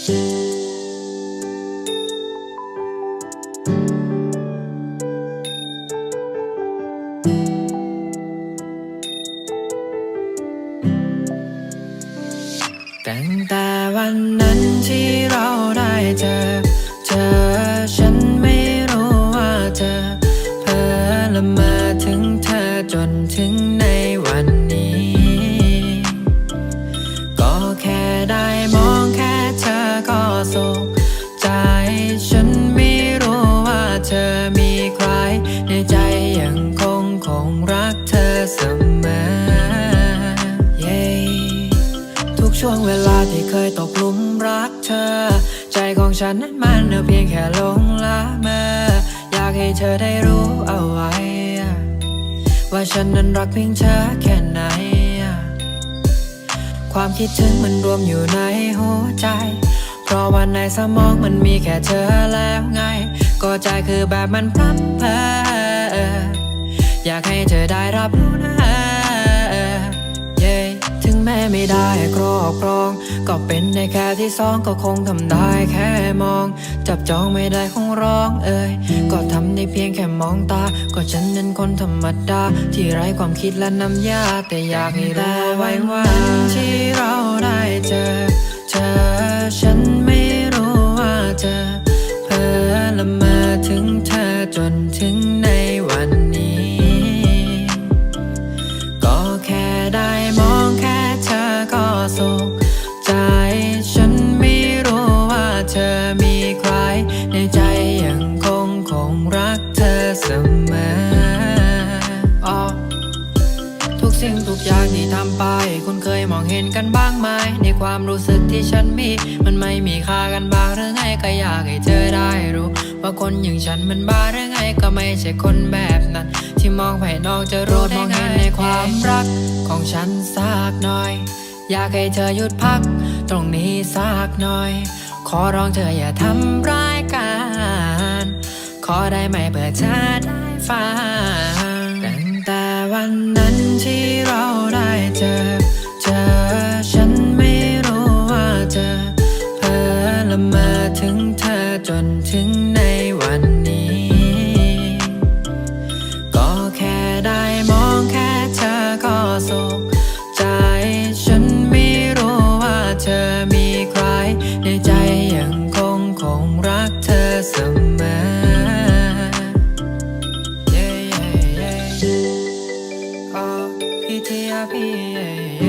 ตั้งแต่วันนั้นที่เราได้เจอ เจอฉันไม่รู้ว่าเธอเพ้อละมาถึงเธอจนถึงในวันนี้ ช่วงเวลาที่เคยตกหลุมรักเธอ ใจของฉันนั้นมันเพียงแค่ลงละเมออยากให้เธอได้รู้เอาไว้ ว่าฉันนั้นรักเพียงเธอแค่ไหน ความคิดถึงมันรวมอยู่ในหัวใจ เพราะวันในสมองมันมีแค่เธอแล้วไง ก็ใจคือแบบมันพร่ำเพออยากให้เธอได้รับรู้นะ แม้ไม่ได้ครอบครอง ก็เป็นในแค่ที่สองก็คงทำได้แค่มอง จับจองไม่ได้คงร้องเอ่ยก็ทำได้เพียงแค่มองตา ก็ฉันนั้นคนธรรมดา ที่ไร้ความคิดและน้ำยา แต่อยากให้รู้ไว้วันที่เราได้เจอเธอฉันไม่รู้ว่าเธอเพ้อละมาถึงเธอจนถึงในวัน สิ่งทุกอย่างที่ทำไป คุณเคยมองเห็นกันบ้างไหม ในความรู้สึกที่ฉันมี มันไม่มีค่ากันบ้างหรือไงก็อยากให้เธอได้รู้ ว่าคนอย่างฉันมันบ้าหรือไงก็ไม่ใช่คนแบบนั้น ที่มองภายนอกจะรู้ได้ไงในความรักของฉันสักหน่อย อยากให้เธอหยุดพัก ตรงนี้สักหน่อย ขอร้องเธออย่าทำร้ายกัน ขอได้ไหมเพื่อเธอได้ฟัง วันนั้นที่เราได้เจอ เจอฉันไม่รู้ว่าเธอเพ้อละมาถึงเธอจนถึงในวัน yeah, yeah.